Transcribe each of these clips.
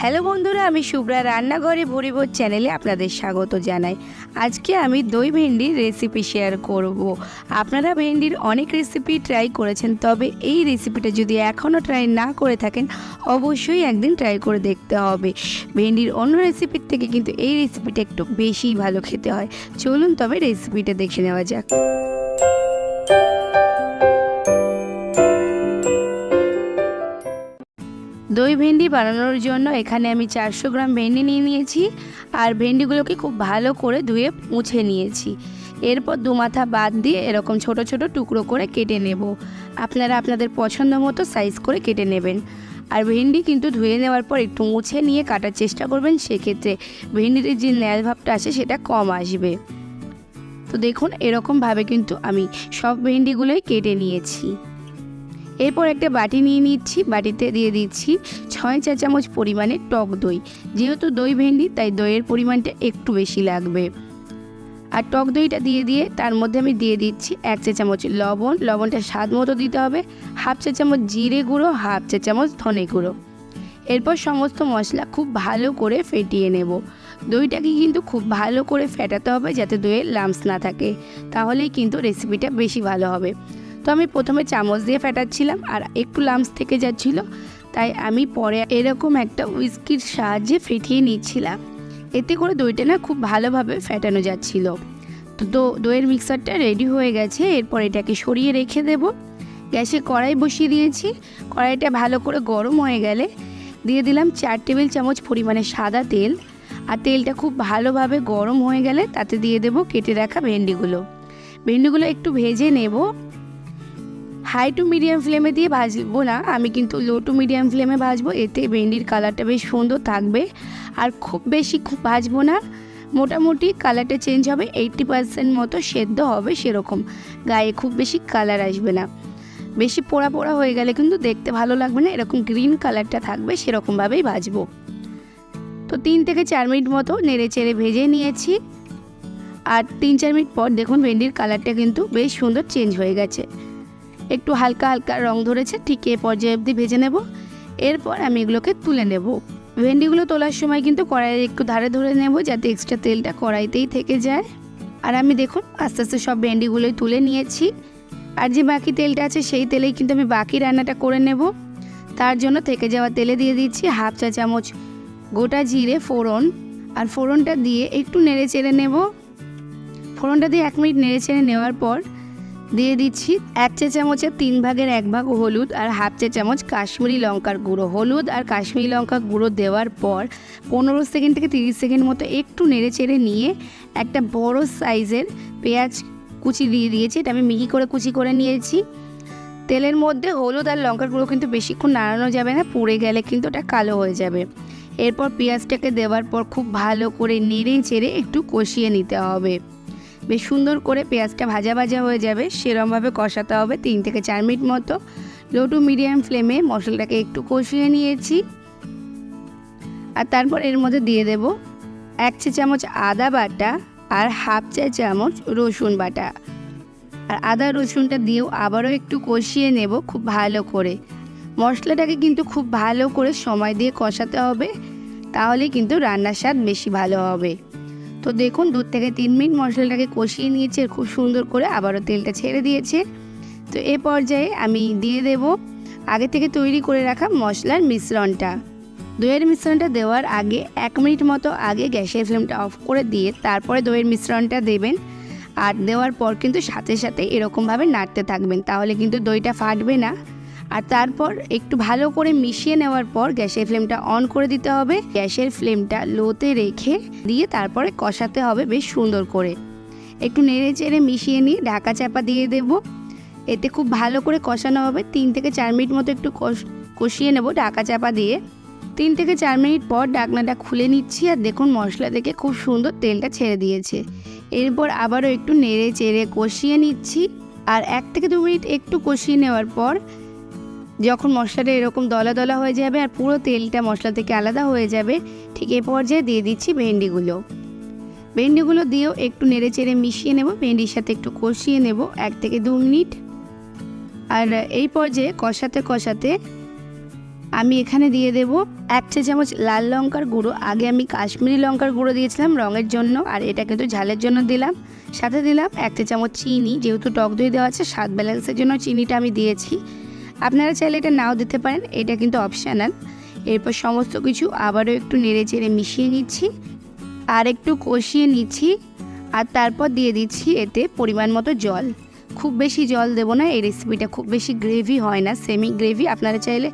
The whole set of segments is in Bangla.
হ্যালো বন্ধুরা, আমি শুভ্রা রান্নাঘরে ভরিভোজ চ্যানেলে আপনাদের স্বাগত জানাই। আজকে আমি দই ভেন্ডির রেসিপি শেয়ার করব। আপনারা ভেন্ডির অনেক রেসিপি ট্রাই করেছেন, তবে এই রেসিপিটা যদি এখনও ট্রাই না করে থাকেন, অবশ্যই একদিন ট্রাই করে দেখতে হবে। ভেন্ডির অন্য রেসিপির থেকে কিন্তু এই রেসিপিটা একটু বেশি ভালো খেতে হয়। চলুন তবে রেসিপিটা দেখে নেওয়া যাক। দই ভেন্ডি বানানোর জন্য এখানে আমি চারশো গ্রাম ভেন্ডি নিয়ে নিয়েছি আর ভেন্ডিগুলোকে খুব ভালো করে ধুয়ে মুছে নিয়েছি। এরপর দু মাথা বাদ দিয়ে এরকম ছোট ছোট টুকরো করে কেটে নেব। আপনারা আপনাদের পছন্দ মতো সাইজ করে কেটে নেবেন। আর ভেন্ডি কিন্তু ধুয়ে নেওয়ার পর একটু মুছে নিয়ে কাটার চেষ্টা করবেন, সেক্ষেত্রে ভেন্ডির যে ন্যাল ভাবটা আছে সেটা কম আসবে। তো দেখুন, এরকমভাবে কিন্তু আমি সব ভেন্ডিগুলোই কেটে নিয়েছি। এরপর একটা বাটি নিয়ে নিচ্ছি, বাটিতে দিয়ে দিচ্ছি ছয় চা চামচ পরিমাণে টক দই। যেহেতু দই ভেন্ডি, তাই দইয়ের পরিমাণটা একটু বেশি লাগবে। আর টক দইটা দিয়ে দিয়ে তার মধ্যে আমি দিয়ে দিচ্ছি এক চা চামচ লবণ। লবণটা স্বাদ মতো দিতে হবে। হাফ চা চামচ জিরে গুঁড়ো, হাফ চা চামচ ধনে গুঁড়ো। এরপর সমস্ত মশলা খুব ভালো করে ফেটিয়ে নেব। দইটাকে কিন্তু খুব ভালো করে ফেটাতে হবে যাতে দইয়ের লামস না থাকে। তাহলেই কিন্তু রেসিপিটা বেশি ভালো হবে। তো আমি প্রথমে চামচ দিয়ে ফেটাচ্ছিলাম আর একটু লামস থেকে যাচ্ছিল, তাই আমি পরে এরকম একটা উইস্কির সাহায্যে ফেটিয়ে নিচ্ছিলাম। এতে করে দইটা না খুব ভালোভাবে ফেটানো যাচ্ছিল। তো দইয়ের মিক্সারটা রেডি হয়ে গেছে, এরপর এটাকে সরিয়ে রেখে দেব। গ্যাসে কড়াই বসিয়ে দিয়েছি, কড়াইটা ভালো করে গরম হয়ে গেলে দিয়ে দিলাম চার টেবিল চামচ পরিমাণে সাদা তেল। আর তেলটা খুব ভালোভাবে গরম হয়ে গেলে তাতে দিয়ে দেব কেটে রাখা ভেন্ডিগুলো। ভেন্ডিগুলো একটু ভেজে নেব হাই টু মিডিয়াম ফ্লেমে দিয়ে ভাজবো না, আমি কিন্তু লো টু মিডিয়াম ফ্লেমে ভাজবো, এতে ভেন্ডির কালারটা বেশ সুন্দর থাকবে। আর খুব বেশি খুব ভাজবো না, মোটামুটি কালারটা চেঞ্জ হবে এইটটি পার্সেন্ট মতো সেদ্ধ হবে সেরকম। গায়ে খুব বেশি কালার আসবে না। বেশি পোড়া পোড়া হয়ে গেলে কিন্তু দেখতে ভালো লাগবে না, এরকম গ্রিন কালারটা থাকবে, সেরকমভাবেই ভাজবো। তো তিন থেকে চার মিনিট মতো নেড়ে চেড়ে ভেজে নিয়েছি। আর তিন চার মিনিট পর দেখুন ভেন্ডির কালারটা কিন্তু বেশ সুন্দর চেঞ্জ হয়ে গেছে। একটু হালকা হালকা রং ধরেছে, ঠিক এ পর্যায়ে অবধি ভেজে নেব। এরপর আমি এগুলোকে তুলে নেব। ভেন্ডিগুলো তোলার সময় কিন্তু কড়াইয়ের একটু ধারে ধরে নেব যাতে এক্সট্রা তেলটা কড়াইতেই থেকে যায়। আর আমি দেখুন, আস্তে আস্তে সব ভেন্ডিগুলোই তুলে নিয়েছি। আর যে বাকি তেলটা আছে সেই তেলেই কিন্তু আমি বাকি রান্নাটা করে নেব। তার জন্য থেকে যাওয়া তেলে দিয়ে দিচ্ছি হাফ চা চামচ গোটা জিরে ফোড়ন। আর ফোড়নটা দিয়ে একটু নেড়ে চেড়ে নেব। ফোড়নটা দিয়ে এক মিনিট নেড়ে চেড়ে নেওয়ার পর দিয়ে দিচ্ছি এক চা চামচের তিন ভাগের এক ভাগ হলুদ আর হাফ চা চামচ কাশ্মীরি লঙ্কার গুঁড়ো। হলুদ আর কাশ্মীরি লঙ্কা গুঁড়ো দেওয়ার পর পনেরো সেকেন্ড থেকে তিরিশ সেকেন্ড মতো একটু নেড়ে চেড়ে নিয়ে একটা বড় সাইজের পেঁয়াজ কুচি দিয়ে দিয়েছি। এটা আমি মিহি করে কুচি করে নিয়েছি। তেলের মধ্যে হলুদ আর লঙ্কার গুঁড়ো কিন্তু বেশিক্ষণ নাড়ানো যাবে না, পুড়ে গেলে কিন্তু ওটা কালো হয়ে যাবে। এরপর পেঁয়াজটাকে দেওয়ার পর খুব ভালো করে নেড়ে চেড়ে একটু কষিয়ে নিতে হবে। বেশ সুন্দর করে পেঁয়াজটা ভাজা ভাজা হয়ে যাবে, সেরমভাবে কষাতে হবে তিন থেকে চার মিনিট মতো। লো টু মিডিয়াম ফ্লেমে মশলাটাকে একটু কষিয়ে নিয়েছি। আর তারপর এর মধ্যে দিয়ে দেব এক চা চামচ আদা বাটা আর হাফ চা চামচ রসুন বাটা। আর আদা রসুনটা দিয়েও আবারও একটু কষিয়ে নেব খুব ভালো করে। মশলাটাকে কিন্তু খুব ভালো করে সময় দিয়ে কষাতে হবে তাহলে কিন্তু রান্নার স্বাদ বেশি ভালো হবে। তো দেখুন, দু থেকে তিন মিনিট মশলাটাকে কষিয়ে নিয়েছে খুব সুন্দর করে আবারও তেলটা ছেড়ে দিয়েছে। তো এ পর্যায়ে আমি দিয়ে দেব আগে থেকে তৈরি করে রাখা মশলার মিশ্রণটা। দইয়ের মিশ্রণটা দেওয়ার আগে এক মিনিট মতো আগে গ্যাসের ফ্লেমটা অফ করে দিয়ে তারপরে দইয়ের মিশ্রণটা দেবেন। আর দেওয়ার পর কিন্তু সাথে সাথে এরকমভাবে নাড়তে থাকবেন, তাহলে কিন্তু দইটা ফাটবে না। আর তারপর একটু ভালো করে মিশিয়ে নেওয়ার পর গ্যাসের ফ্লেমটা অন করে দিতে হবে। গ্যাসের ফ্লেমটা লোতে রেখে দিয়ে তারপরে কষাতে হবে বেশ সুন্দর করে। একটু নেড়ে চেড়ে মিশিয়ে নিয়ে ঢাকা চাপা দিয়ে দেব। এতে খুব ভালো করে কষানো হবে। তিন থেকে চার মিনিট মতো একটু কষ- কষিয়ে নেব ঢাকা চাপা দিয়ে। তিন থেকে চার মিনিট পর ডাকনাটা খুলে নিচ্ছি আর দেখুন মশলা থেকে খুব সুন্দর তেলটা ছেড়ে দিয়েছে। এরপর আবারও একটু নেড়ে চেড়ে কষিয়ে নিচ্ছি। আর এক থেকে দু মিনিট একটু কষিয়ে নেওয়ার পর যখন মশলাটা এরকম দলা দলা হয়ে যাবে আর পুরো তেলটা মশলা থেকে আলাদা হয়ে যাবে, ঠিক এ পর্যায়ে দিয়ে দিচ্ছি ভেন্ডিগুলো। ভেন্ডিগুলো দিয়েও একটু নেড়ে চেড়ে মিশিয়ে নেব, ভেন্ডির সাথে একটু কষিয়ে নেব, এক থেকে দু মিনিট। আর এই পর্যায়ে কষাতে কষাতে আমি এখানে দিয়ে দেব এক চা চামচ লাল লঙ্কার গুঁড়ো। আগে আমি কাশ্মীরি লঙ্কার গুঁড়ো দিয়েছিলাম রঙের জন্য, আর এটা কিন্তু ঝালের জন্য দিলাম। সাথে দিলাম এক চা চামচ চিনি, যেহেতু টক দই দেওয়া আছে, স্বাদ ব্যালেন্সের জন্য চিনিটা আমি দিয়েছি। আপনারা চাইলে এটা নাও দিতে পারেন, এটা কিন্তু অপশানাল এরপর সমস্ত কিছু আবারও একটু নেড়ে চেড়ে মিশিয়ে নিচ্ছি, আর একটু কষিয়ে নিচ্ছি, আর তারপর দিয়ে দিচ্ছি এতে পরিমাণ মতো জল। খুব বেশি জল দেবো না, এই রেসিপিটা খুব বেশি গ্রেভি হয় না সেমি গ্রেভি আপনারা চাইলে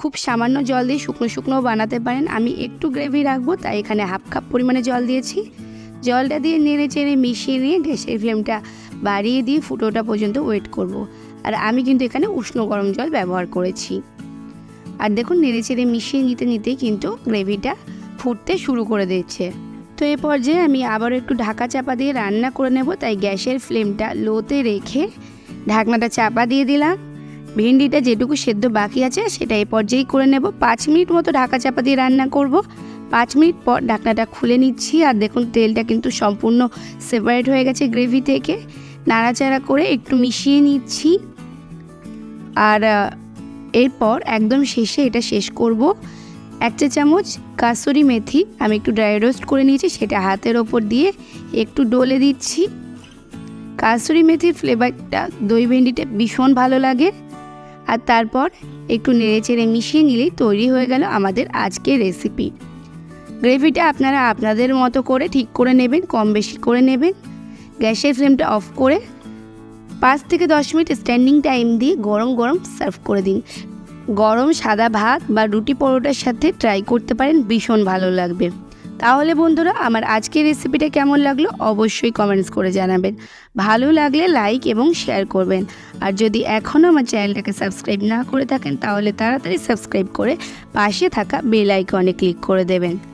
খুব সামান্য জল দিয়ে শুকনো শুকনোও বানাতে পারেন। আমি একটু গ্রেভি রাখব, তাই এখানে হাফ কাপ পরিমাণে জল দিয়েছি। জলটা দিয়ে নেড়ে চেড়ে মিশিয়ে নিয়ে গ্যাসের ফ্লেমটা বাড়িয়ে দিয়ে ফুটোটা পর্যন্ত ওয়েট করব। আর আমি কিন্তু এখানে উষ্ণ গরম জল ব্যবহার করেছি। আর দেখুন, নেড়ে চেড়ে মিশিয়ে নিতে নিতে কিন্তু গ্রেভিটা ফুটতে শুরু করে দিচ্ছে। তো এই পর্যায়ে আমি আবারও একটু ঢাকা চাপা দিয়ে রান্না করে নেব, তাই গ্যাসের ফ্লেমটা লোতে রেখে ঢাকনাটা চাপা দিয়ে দিলাম। ভেন্ডিটা যেটুকু সেদ্ধ বাকি আছে, সেটা এই পর্যায়েই করে নেব। পাঁচ মিনিট মতো ঢাকা চাপা দিয়ে রান্না করব। পাঁচ মিনিট পর ঢাকনাটা খুলে নিচ্ছি, আর দেখুন, তেলটা কিন্তু সম্পূর্ণ সেপারেট হয়ে গেছে গ্রেভি থেকে। নাড়াচাড়া করে একটু মিশিয়ে নিচ্ছি। আর এরপর একদম শেষে এটা শেষ করব। এক চা চামচ কাসুরি মেথি, আমি একটু ড্রাই রোস্ট করে নিয়েছি, সেটা হাতের ওপর দিয়ে একটু ডলে দিচ্ছি। কাসুরি মেথির ফ্লেভারটা দই ভেন্ডিতে ভীষণ ভালো লাগে। আর তারপর একটু নেড়ে চেড়ে মিশিয়ে নিলেই তৈরি হয়ে গেল আমাদের আজকের রেসিপি গ্রেভিটা আপনারা আপনাদের মতো করে ঠিক করে নেবেন কম বেশি করে নেবেন। গ্যাসের ফ্লেমটা অফ করে পাঁচ থেকে দশ মিনিট স্ট্যান্ডিং টাইম দিয়ে গরম গরম সার্ভ করে দিন। গরম সাদা ভাত বা রুটি পরোটার সাথে ট্রাই করতে পারেন, ভীষণ ভালো লাগবে। তাহলে বন্ধুরা, আমার আজকের রেসিপিটা কেমন লাগল অবশ্যই কমেন্টস করে জানাবেন। ভালো লাগলে লাইক এবং শেয়ার করবেন। আর যদি এখনও আমার চ্যানেলটাকে সাবস্ক্রাইব না করে থাকেন, তাহলে তাড়াতাড়ি সাবস্ক্রাইব করে পাশে থাকা বেল আইকনে ক্লিক করে দেবেন।